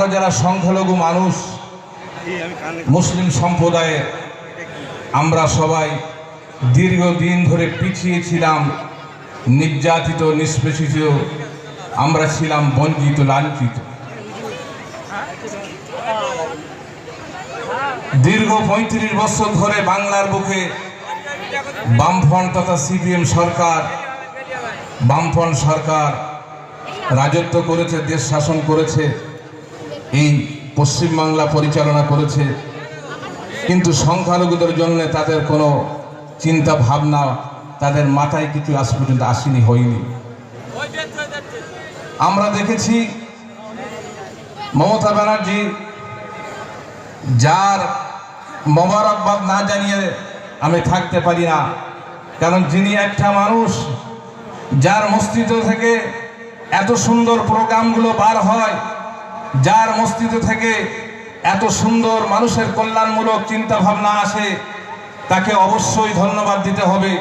আমরা যারা সংখ্যালঘু মানুষ, মুসলিম সম্প্রদায়ের আমরা সবাই দীর্ঘদিন ধরে পিছিয়ে ছিলাম, নির্যাতিত, নিষ্পেষিত। আমরা ছিলাম বঞ্চিত, লাঞ্ছিত। দীর্ঘ পঁয়ত্রিশ বছর ধরে বাংলার বুকে বামফ্রন্ট তথা সিপিএম সরকার, বামফ্রন্ট সরকার রাজত্ব করেছে, দেশ শাসন করেছে। এই পশ্চিমবাংলা পরিচালনা করেছে। কিন্তু সংখ্যালঘুদের জন্য তাদের কোনো চিন্তা ভাবনা তাদের মাথায় কিছু আজ পর্যন্ত আসেনি, হয়নি। আমরা দেখেছি মমতা ব্যানার্জি যার মোবারকবাদ না জানিয়ে আমি থাকতে পারি না, কারণ যিনি একটা মানুষ, যার মস্তিষ্ক থেকে এত সুন্দর প্রোগ্রামগুলো বার হয় যার মস্তিষ্ক থেকে এত সুন্দর মানুষের কল্যাণমূলক চিন্তা ভাবনা আসে, তাকে অবশ্যই ধন্যবাদ দিতে হবে।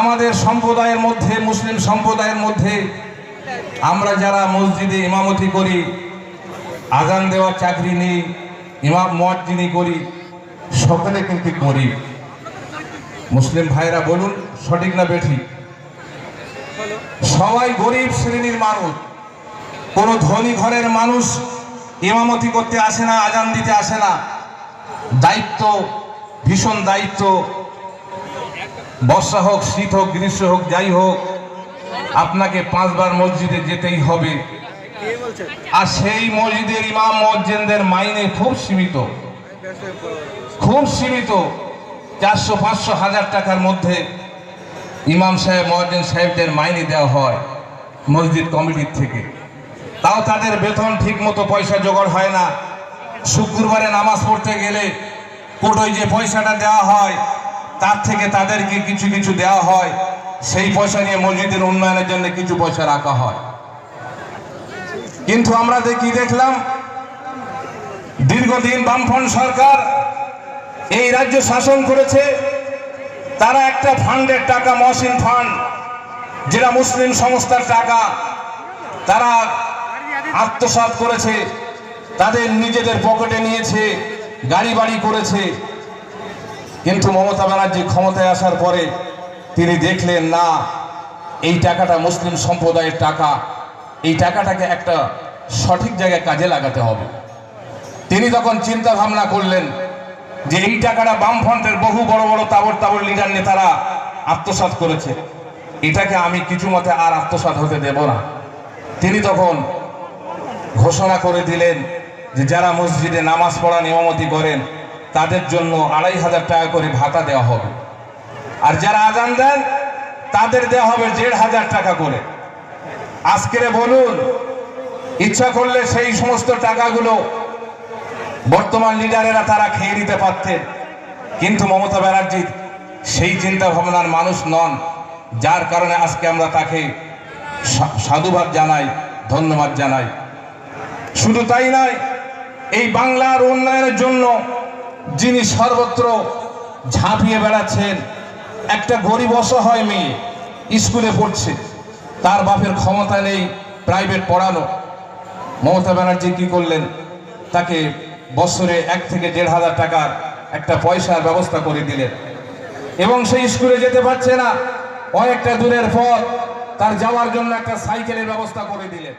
আমাদের সম্প্রদায়ের মধ্যে, মুসলিম সম্প্রদায়ের মধ্যে আমরা যারা মসজিদে ইমামতি করি, আজান দেওয়ার চাকরি নেই, ইমাম মজ্জিনি করি, সকলে কিন্তু করি মুসলিম ভাইরা বলুন, সঠিক না বেঠিক? সবাই গরিব শ্রেণির মানুষ। কোনো ধনী ঘরের মানুষ ইমামতি করতে আসে না, আজান দিতে আসে না। দায়িত্ব, ভীষণ দায়িত্ব। বর্ষা হোক, শীত হোক, গ্রীষ্ম হোক, যাই হোক, আপনাকে পাঁচবার মসজিদে যেতেই হবে। আর সেই মসজিদের ইমাম মসজিদের মাইনে খুব সীমিত। খুব সীমিত। চারশো, পাঁচশো, হাজার টাকার মধ্যে ইমাম সাহেব, মহাজিন সাহেবদের মাইনে দেওয়া হয় মসজিদ কমিটির থেকে। তাও তাদের বেতন ঠিক মতো পয়সা জোগাড় হয় না। শুক্রবারে নামাজ পড়তে গেলে কোটোয় যে পয়সাটা দেওয়া হয়, তার থেকে তাদেরকে কিছু কিছু দেওয়া হয়। সেই পয়সা নিয়ে মসজিদের উন্নয়নের জন্য কিছু পয়সা রাখা হয়। কিন্তু আমরা দেখি দেখলাম, দীর্ঘদিন বামফ্রন্ট সরকার এই রাজ্য শাসন করেছে। তারা একটা ফান্ডের টাকা মহসিন ফান্ড, যেটা মুসলিম সংস্থার টাকা, তারা আত্মসাৎ করেছে, তাদের নিজেদের পকেটে নিয়েছে, গাড়ি বাড়ি করেছে। কিন্তু মমতা ব্যানার্জি ক্ষমতায় আসার পরে তিনি দেখলেন, না, এই টাকাটা মুসলিম সম্প্রদায়ের টাকা। এই টাকাটাকে একটা সঠিক জায়গায় কাজে লাগাতে হবে। তিনি তখন চিন্তা ভাবনা করলেন যে এই টাকাটা বামফ্রন্টের বহু বড় বড় তাবর তাবর লিডার নেতারা আত্মসাৎ করেছে। এটাকে আমি কিছু মতে আর আত্মসাৎ হতে দেব না। তিনি তখন ঘোষণা করে দিলেন যে যারা মসজিদে নামাজ পড়া নিয়মতি করেন, তাদের জন্য আড়াই হাজার টাকা করে ভাতা দেওয়া হবে। আর যারা আজান দেন, তাদের দেওয়া হবে দেড় হাজার টাকা করে। আজকের বলুন, ইচ্ছা করলে সেই সমস্ত টাকাগুলো বর্তমান লিডারেরা তারা খেয়ে নিতে পারতেন। কিন্তু মমতা ব্যানার্জি সেই চিন্তা ভাবনার মানুষ নন, যার কারণে আজকে আমরা তাকে সাধুবাদ জানাই, ধন্যবাদ জানাই। শুধু তাই নয়, এই বাংলার উন্নয়নের জন্য যিনি সর্বত্র ঝাঁপিয়ে বেড়াচ্ছেন, একটা গরিব অসহায় মেয়ে স্কুলে পড়ছে, তার বাপের ক্ষমতা নেই প্রাইভেট পড়ানো। মমতা ব্যানার্জি কী করলেন? তাকে বছরে এক থেকে দেড় হাজার টাকার একটা পয়সার ব্যবস্থা করে দিলেন। এবং সেই স্কুলে যেতে পারছে না, অনেকটা দূরের পথ, তার যাওয়ার জন্য একটা সাইকেলের ব্যবস্থা করে দিলেন।